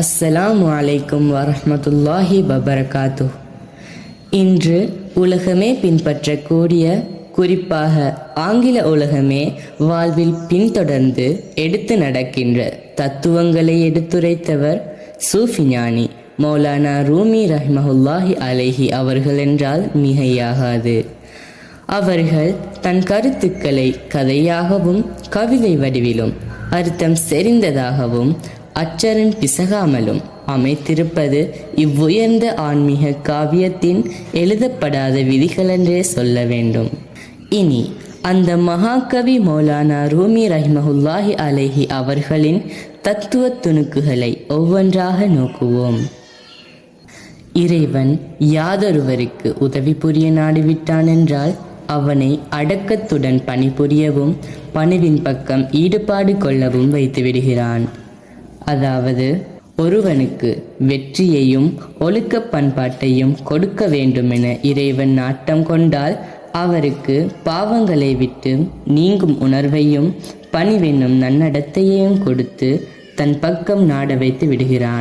அஸ்ஸலாமு வலைக்கும் வரமத்துல்லாஹி வபரகாத்து இன்று உலகமே பின்பற்றக்கூடிய குறிப்பாக ஆங்கில உலகமே வாழ்வில் பின்தொடர்ந்து எடுத்து நடக்கின்ற தத்துவங்களை எடுத்துரைத்தவர் சூஃபி ஞானி மௌலானா ரூமி ரஹ்மஹுல்லாஹி அலைஹி அவர்கள் என்றால் மிகையாகாது. அவர்கள் தன் கருத்துக்களை கதையாகவும் கவிதை வடிவிலும் அர்த்தம் செறிந்ததாகவும் அச்சரன் பிசகாமலும் அமைத்திருப்பது இவ்வுயர்ந்த ஆன்மீக காவியத்தின் எழுதப்படாத விதிகளென்றே சொல்ல வேண்டும். இனி அந்த மகாகவி மௌலானா ரூமி ரஹ்மஹுல்லாஹி அலேஹி அவர்களின் தத்துவ துணுக்குகளை ஒவ்வொன்றாக நோக்குவோம். இறைவன் யாதொருவருக்கு உதவி புரிய நாடிவிட்டான் என்றால் அவனை அடக்கத்துடன் பணிபுரியவும் பணிவின் பக்கம் ஈடுபாடு கொள்ளவும் வைத்து விடுகிறான் அதாவது ஒருவனுக்கு வெற்றியையும் ஒழுக்க பண்பாட்டையும் கொடுக்க வேண்டுமென இறைவன் நாட்டம் கொண்டால் அவருக்கு பாவங்களை விட்டு நீங்கும் உணர்வையும் பணிவென்னும் நன்னடத்தையையும் கொடுத்து தன் பக்கம் நாட வைத்து விடுகிறான்.